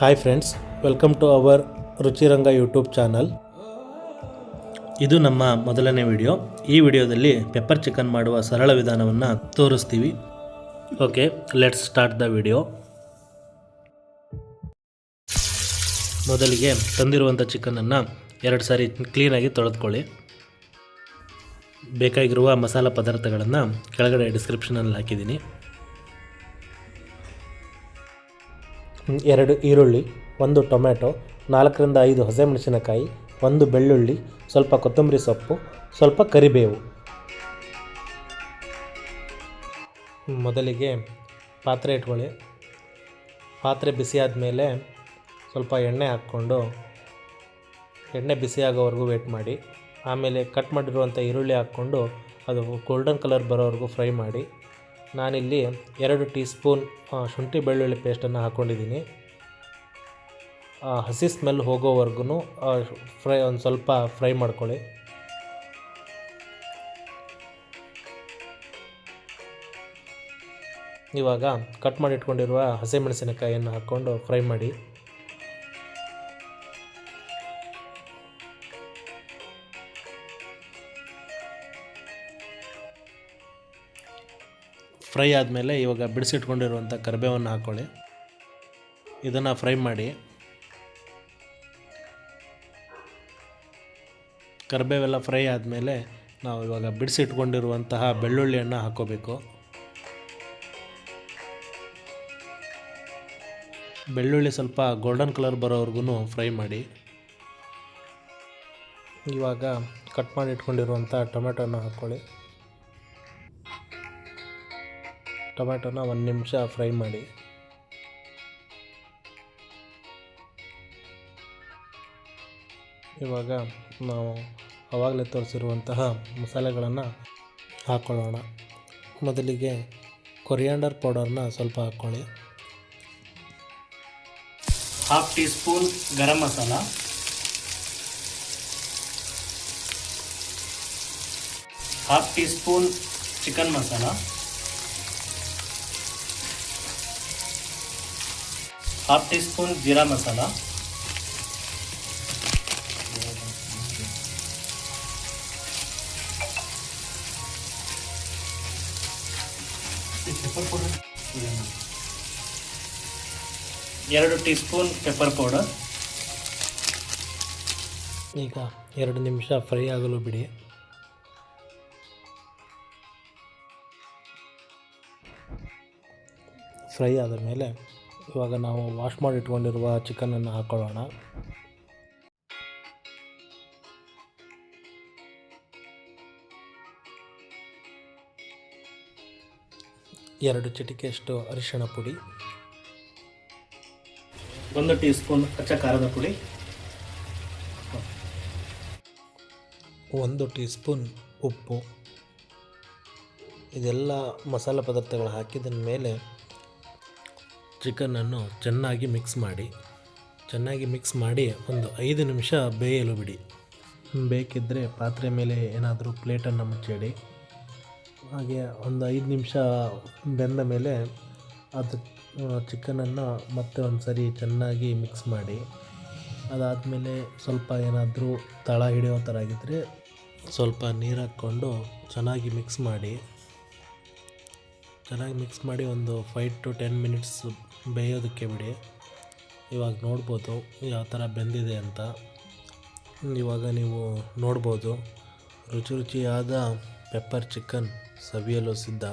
Hi friends welcome to our Ruchiranga YouTube channel ಇದು ನಮ್ಮ ಮೊದಲನೇ ವಿಡಿಯೋ ಈ ವಿಡಿಯೋದಲ್ಲಿ ಪೆಪ್ಪರ್ ಚಿಕನ್ ಮಾಡುವ ಸರಳ ವಿಧಾನವನ್ನು ತೋರಿಸ್ತೀವಿ. Okay let's start the video ಮೊದಲಿಗೆ ತಂದಿರುವಂಥ ಚಿಕನನ್ನು ಎರಡು ಸಾರಿ ಕ್ಲೀನಾಗಿ ತೊಳೆದುಕೊಳ್ಳಿ. ಬೇಕಾಗಿರುವ ಮಸಾಲ ಪದಾರ್ಥಗಳನ್ನು ಕೆಳಗಡೆ ಡಿಸ್ಕ್ರಿಪ್ಷನಲ್ಲಿ ಹಾಕಿದ್ದೀನಿ. ಎರಡು ಈರುಳ್ಳಿ, ಒಂದು ಟೊಮೆಟೊ ನಾಲ್ಕರಿಂದ ಐದು ಹಸಿಮೆಣಸಿನಕಾಯಿ, ಒಂದು ಬೆಳ್ಳುಳ್ಳಿ, ಸ್ವಲ್ಪ ಕೊತ್ತಂಬರಿ ಸೊಪ್ಪು, ಸ್ವಲ್ಪ ಕರಿಬೇವು. ಮೊದಲಿಗೆ ಪಾತ್ರೆ ಇಟ್ಕೊಳ್ಳಿ. ಪಾತ್ರೆ ಬಿಸಿ ಆದಮೇಲೆ ಸ್ವಲ್ಪ ಎಣ್ಣೆ ಹಾಕ್ಕೊಂಡು ಎಣ್ಣೆ ಬಿಸಿ ಆಗೋವರೆಗೂ ವೇಟ್ ಮಾಡಿ. ಆಮೇಲೆ ಕಟ್ ಮಾಡಿರುವಂಥ ಈರುಳ್ಳಿ ಹಾಕ್ಕೊಂಡು ಅದು ಗೋಲ್ಡನ್ ಕಲರ್ ಬರೋವರೆಗೂ ಫ್ರೈ ಮಾಡಿ. ನಾನಿಲ್ಲಿ ಎರಡು ಟೀ ಸ್ಪೂನ್ ಶುಂಠಿ ಬೆಳ್ಳುಳ್ಳಿ ಪೇಸ್ಟನ್ನು ಹಾಕ್ಕೊಂಡಿದ್ದೀನಿ. ಹಸಿ ಸ್ಮೆಲ್ ಹೋಗೋವರೆಗೂ ಫ್ರೈ, ಒಂದು ಸ್ವಲ್ಪ ಫ್ರೈ ಮಾಡ್ಕೊಳ್ಳಿ. ಇವಾಗ ಕಟ್ ಮಾಡಿ ಇಟ್ಕೊಂಡಿರುವ ಹಸಿಮೆಣಸಿನಕಾಯಿಯನ್ನು ಹಾಕ್ಕೊಂಡು ಫ್ರೈ ಮಾಡಿ. ಫ್ರೈ ಆದಮೇಲೆ ಇವಾಗ ಬಿಡಿಸಿಟ್ಕೊಂಡಿರುವಂಥ ಕರಿಬೇವನ್ನು ಹಾಕ್ಕೊಳ್ಳಿ ಇದನ್ನು ಫ್ರೈ ಮಾಡಿ. ಕರಿಬೇವೆಲ್ಲ ಫ್ರೈ ಆದಮೇಲೆ ನಾವು ಇವಾಗ ಬಿಡಿಸಿಟ್ಕೊಂಡಿರುವಂತಹ ಬೆಳ್ಳುಳ್ಳಿಯನ್ನು ಹಾಕ್ಕೋಬೇಕು ಬೆಳ್ಳುಳ್ಳಿ ಸ್ವಲ್ಪ ಗೋಲ್ಡನ್ ಕಲರ್ ಬರೋವರೆಗೂ ಫ್ರೈ ಮಾಡಿ. ಇವಾಗ ಕಟ್ ಮಾಡಿ ಇಟ್ಕೊಂಡಿರುವಂಥ ಟೊಮೆಟೊನ ಹಾಕ್ಕೊಳ್ಳಿ ಟೊಮೆಟೊನ ಒಂದು ನಿಮಿಷ ಫ್ರೈ ಮಾಡಿ. ಇವಾಗ ನಾವು ಆವಾಗಲೇ ತೋರಿಸಿರುವಂತಹ ಮಸಾಲೆಗಳನ್ನು ಹಾಕ್ಕೊಳ್ಳೋಣ ಮೊದಲಿಗೆ ಕೊರಿಯಾಂಡರ್ ಪೌಡರ್ನ ಸ್ವಲ್ಪ ಹಾಕ್ಕೊಳ್ಳಿ. Half teaspoon garam masala. Half teaspoon chicken masala. Half teaspoon jeera masala ಎರಡು ಟೀ ಸ್ಪೂನ್ ಪೆಪ್ಪರ್ ಪೌಡರ್ ಈಗ ಎರಡು ನಿಮಿಷ ಫ್ರೈ ಆಗಲು ಬಿಡಿ. ಫ್ರೈ ಆದ ಮೇಲೆ ಇವಾಗ ನಾವು ವಾಶ್ ಮಾಡಿ ಇಟ್ಕೊಂಡಿರುವ ಚಿಕನನ್ನು ಹಾಕ್ಕೊಳ್ಳೋಣ ಎರಡು ಚಿಟಿಕೆಯಷ್ಟು ಅರಿಶಿಣ ಪುಡಿ. ಒಂದು ಟೀ ಸ್ಪೂನ್ ಕಚ್ಚಾ ಖಾರದ ಪುಡಿ. ಒಂದು ಟೀ ಸ್ಪೂನ್ ಉಪ್ಪು. ಇದೆಲ್ಲ ಮಸಾಲೆ ಪದಾರ್ಥಗಳು ಹಾಕಿದ ಮೇಲೆ ಚಿಕನನ್ನು ಚೆನ್ನಾಗಿ ಮಿಕ್ಸ್ ಮಾಡಿ. ಚೆನ್ನಾಗಿ ಮಿಕ್ಸ್ ಮಾಡಿ ಒಂದು ಐದು ನಿಮಿಷ ಬೇಯಲು ಬಿಡಿ. ಬೇಕಿದ್ದರೆ ಪಾತ್ರೆ ಮೇಲೆ ಏನಾದರೂ ಪ್ಲೇಟನ್ನು ಮುಚ್ಚಿಡಿ. ಹಾಗೆ ಒಂದು ಐದು ನಿಮಿಷ ಬೆಂದ ಮೇಲೆ ಅದು ಚಿಕನನ್ನು ಮತ್ತೆ ಒಂದು ಸರಿ ಚೆನ್ನಾಗಿ ಮಿಕ್ಸ್ ಮಾಡಿ. ಅದಾದಮೇಲೆ ಸ್ವಲ್ಪ ಏನಾದರೂ ತಳ ಹಿಡಿಯೋ ಥರ ಆಗಿದ್ದರೆ ಸ್ವಲ್ಪ ನೀರು ಹಾಕ್ಕೊಂಡು ಚೆನ್ನಾಗಿ ಮಿಕ್ಸ್ ಮಾಡಿ. ಚೆನ್ನಾಗಿ ಮಿಕ್ಸ್ ಮಾಡಿ ಒಂದು ಫೈವ್ ಟು ಟೆನ್ ಮಿನಿಟ್ಸ್ ಬೇಯೋದಕ್ಕೆ ಬಿಡಿ. ಇವಾಗ ನೋಡ್ಬೋದು ಯಾವ ಥರ ಬೆಂದಿದೆ ಅಂತ. ಇವಾಗ ನೀವು ನೋಡ್ಬೋದು. ರುಚಿ ರುಚಿಯಾದ ಪೆಪ್ಪರ್ ಚಿಕನ್ ಸವಿಯಲು ಸಿದ್ಧ.